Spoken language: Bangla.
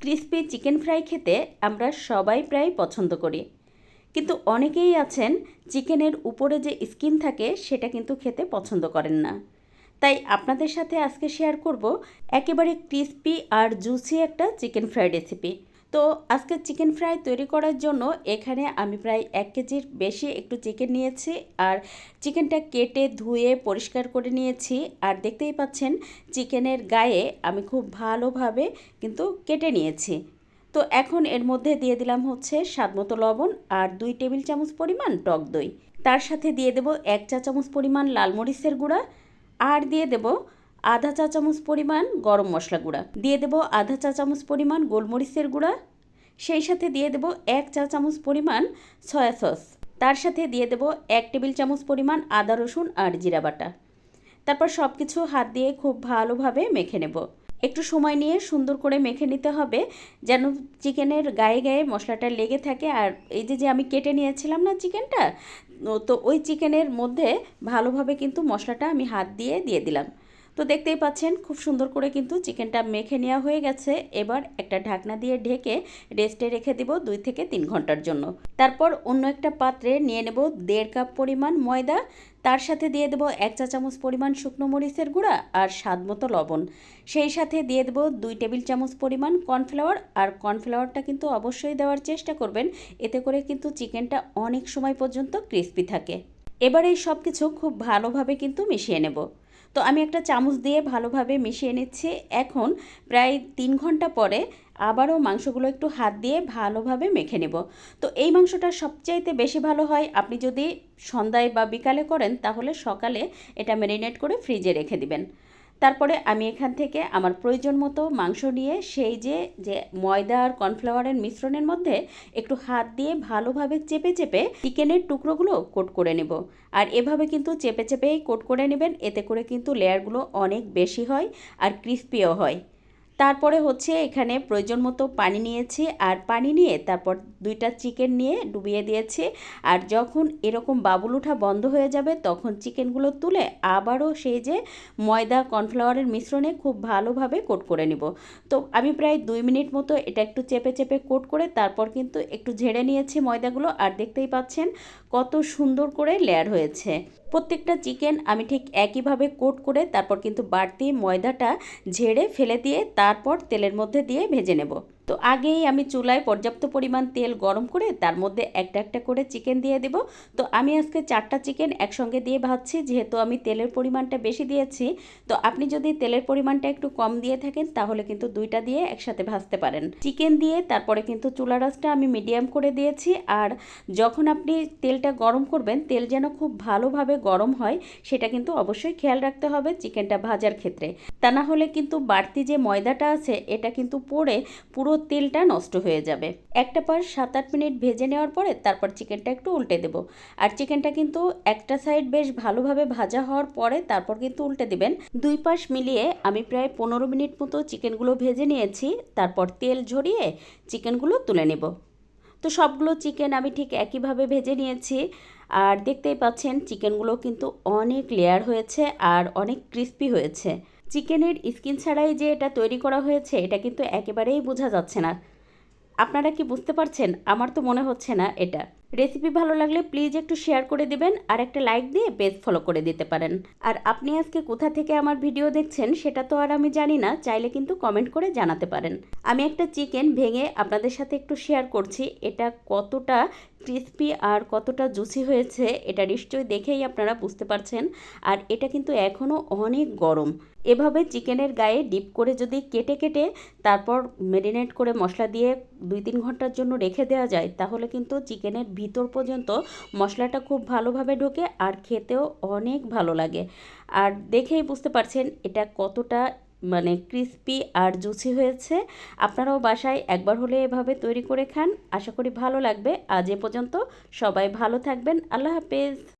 ক্রিসপি চিকেন ফ্রাই খেতে আমরা সবাই প্রায় পছন্দ করি। কিন্তু অনেকেই আছেন চিকেনের উপরে যে স্কিন থাকে সেটা কিন্তু খেতে পছন্দ করেন না। তাই আপনাদের সাথে আজকে শেয়ার করব একেবারে ক্রিসপি আর জুসি একটা চিকেন ফ্রাই রেসিপি। তো আজকে চিকেন ফ্রাই তৈরি করার জন্য এখানে আমি প্রায় এক কেজির বেশি একটু চিকেন নিয়েছি আর চিকেনটা কেটে ধুয়ে পরিষ্কার করে নিয়েছি। আর দেখতেই পাচ্ছেন চিকেনের গায়ে আমি খুব ভালোভাবে কিন্তু কেটে নিয়েছি। তো এখন এর মধ্যে দিয়ে দিলাম হচ্ছে স্বাদ মতো লবণ আর দুই টেবিল চামচ পরিমাণ টক দই। তার সাথে দিয়ে দেব এক চা চামচ পরিমাণ লাল মরিচের গুঁড়া। আর দিয়ে দেব আধা চা চামচ পরিমাণ গরম মশলা গুঁড়া। দিয়ে দেব আধা চা চামচ পরিমাণ গোলমরিচের গুঁড়া। সেই সাথে দিয়ে দেব এক চা চামচ পরিমাণ সয়া সস। তার সাথে দিয়ে দেব এক টেবিল চামচ পরিমাণ আদা, রসুন আর জিরা বাটা। তারপর সব কিছু হাত দিয়ে খুব ভালোভাবে মেখে নেব। একটু সময় নিয়ে সুন্দর করে মেখে নিতে হবে, যেন চিকেনের গায়ে গায়ে মশলাটা লেগে থাকে। আর এই যে যে আমি কেটে নিয়েছিলাম না চিকেনটা, তো ওই চিকেনের মধ্যে ভালোভাবে কিন্তু মশলাটা আমি হাত দিয়ে দিয়ে দিলাম। তো দেখতেই পাচ্ছেন, খুব সুন্দর করে কিন্তু চিকেনটা মেখে নেওয়া হয়ে গেছে। এবার একটা ঢাকনা দিয়ে ঢেকে রেস্টে রেখে দিব দুই থেকে তিন ঘণ্টার জন্য। তারপর অন্য একটা পাত্রে নিয়ে নেব দেড় কাপ পরিমাণ ময়দা, তার সাথে দিয়ে দেবো এক চা চামচ পরিমাণ শুকনো মরিচের গুঁড়া আর স্বাদ মতো লবণ। সেই সাথে দিয়ে দেবো দুই টেবিল চামচ পরিমাণ কর্নফ্লাওয়ার, আর কর্নফ্লাওয়ারটা কিন্তু অবশ্যই দেওয়ার চেষ্টা করবেন, এতে করে কিন্তু চিকেনটা অনেক সময় পর্যন্ত ক্রিস্পি থাকে। এবার এই সব কিছু খুব ভালোভাবে কিন্তু মিশিয়ে নেব। তো আমি একটা চামচ দিয়ে ভালোভাবে মিশিয়ে নিচ্ছি। এখন প্রায় তিন ঘণ্টা পরে আবারও মাংসগুলো একটু হাত দিয়ে ভালোভাবে মেখে নেব। তো এই মাংসটা সবচাইতে বেশি ভালো হয়, আপনি যদি সন্ধ্যায় বা বিকালে করেন, তাহলে সকালে এটা ম্যারিনেট করে ফ্রিজে রেখে দিবেন। তারপরে আমি এখান থেকে আমার প্রয়োজন মতো মাংস নিয়ে সেই যে যে ময়দা আর কর্নফ্লাওয়ারের মিশ্রণের মধ্যে একটু হাত দিয়ে ভালোভাবে চেপে চেপে চিকেনের টুকরোগুলো কোট করে নেব। আর এভাবে কিন্তু চেপে, চেপেই কোট করে নেবেন। এতে করে কিন্তু লেয়ারগুলো অনেক বেশি হয় আর ক্রিস্পিও হয়। তারপরে হচ্ছে এখানে প্রয়োজন মতো পানি নিয়েছি আর পানি নিয়ে তারপর দুইটা চিকেন নিয়ে ডুবিয়ে দিয়েছি। আর যখন এরকম বাবুল ওঠা বন্ধ হয়ে যাবে, তখন চিকেনগুলো তুলে আবারও সেই যে ময়দা কর্নফ্লাওয়ারের মিশ্রণে খুব ভালোভাবে কোট করে নিব। তো আমি প্রায় দুই মিনিট মতো এটা একটু চেপে চেপে কোট করে তারপর কিন্তু একটু ঝেড়ে নিয়েছি ময়দাগুলো। আর দেখতেই পাচ্ছেন কত সুন্দর করে লেয়ার হয়েছে। প্রত্যেকটা চিকেন আমি ঠিক একইভাবে কোট করে তারপর কিন্তু বাড়তি ময়দাটা ঝেড়ে ফেলে দিয়ে তারপর তেলের মধ্যে দিয়ে ভেজে নেব। তো আগেই আমি চুলায় পর্যাপ্ত পরিমাণ তেল গরম করে তার মধ্যে একটা একটা করে চিকেন দিয়ে দেব। তো আমি আজকে চারটা চিকেন একসঙ্গে দিয়ে ভাজছি, যেহেতু আমি তেলের পরিমাণটা বেশি দিয়েছি। তো আপনি যদি তেলের পরিমাণটা একটু কম দিয়ে থাকেন, তাহলে কিন্তু দুইটা দিয়ে একসাথে ভাজতে পারেন। চিকেন দিয়ে তারপরে কিন্তু চুলা রাসটা আমি মিডিয়াম করে দিয়েছি। আর যখন আপনি তেলটা গরম করবেন, তেল যেন খুব ভালোভাবে গরম হয়, সেটা কিন্তু অবশ্যই খেয়াল রাখতে হবে চিকেনটা ভাজার ক্ষেত্রে। তা না হলে কিন্তু বাড়তি যে ময়দাটা আছে, এটা কিন্তু পড়ে পুরো তেলটা নষ্ট হয়ে যাবে। একটা পাশ সাত আট মিনিট ভেজে নেওয়ার পরে তারপর চিকেনটা একটু উল্টে দেব। আর চিকেনটা কিন্তু একটা সাইড বেশ ভালোভাবে ভাজা হওয়ার পরে তারপর কিন্তু উল্টে দেবেন। দুই পাশ মিলিয়ে আমি প্রায় পনেরো মিনিট মতো চিকেনগুলো ভেজে নিয়েছি। তারপর তেল ঝরিয়ে চিকেনগুলো তুলে নেব। তো সবগুলো চিকেন আমি ঠিক একইভাবে ভেজে নিয়েছি। আর দেখতেই পাচ্ছেন চিকেনগুলো কিন্তু অনেক লেয়ার হয়েছে আর অনেক ক্রিস্পি হয়েছে। চিকেনের স্কিন ছাড়াই যে এটা তৈরি করা হয়েছে, এটা কিন্তু একেবারেই বোঝা যাচ্ছে না। আপনারা কি বুঝতে পারছেন? আমার তো মনে হচ্ছে না এটা। রেসিপি ভালো লাগলে প্লিজ একটু শেয়ার করে দিবেন আর একটা লাইক দিয়ে পেজ ফলো করে দিতে পারেন। আর আপনি আজকে কোথা থেকে আমার ভিডিও দেখছেন সেটা তো আর আমি জানি না, চাইলে কিন্তু কমেন্ট করে জানাতে পারেন। আমি একটা চিকেন ভেঙে আপনাদের সাথে একটু শেয়ার করছি, এটা কতটা ক্রিস্পি আর কতটা জুসি হয়েছে, এটা নিশ্চয়ই দেখেই আপনারা বুঝতে পারছেন। আর এটা কিন্তু এখনও অনেক গরম। এভাবে চিকেনের গায়ে ডিপ করে যদি কেটে কেটে তারপর ম্যারিনেট করে মশলা দিয়ে দুই তিন ঘণ্টার জন্য রেখে দেওয়া যায়, তাহলে কিন্তু চিকেনের ভিতর পর্যন্ত মশলাটা খুব ভালোভাবে ঢোকে আর খেতেও অনেক ভালো লাগে। আর দেখেই বুঝতে পারছেন এটা কতটা মানে ক্রিস্পি আর জুসি হয়েছে। আপনারাও বাসায় একবার হলে এভাবে তৈরি করে খান। আশা করি ভালো লাগবে। আজ এ পর্যন্ত সবাই ভালো থাকবেন। আল্লাহ হাফেজ।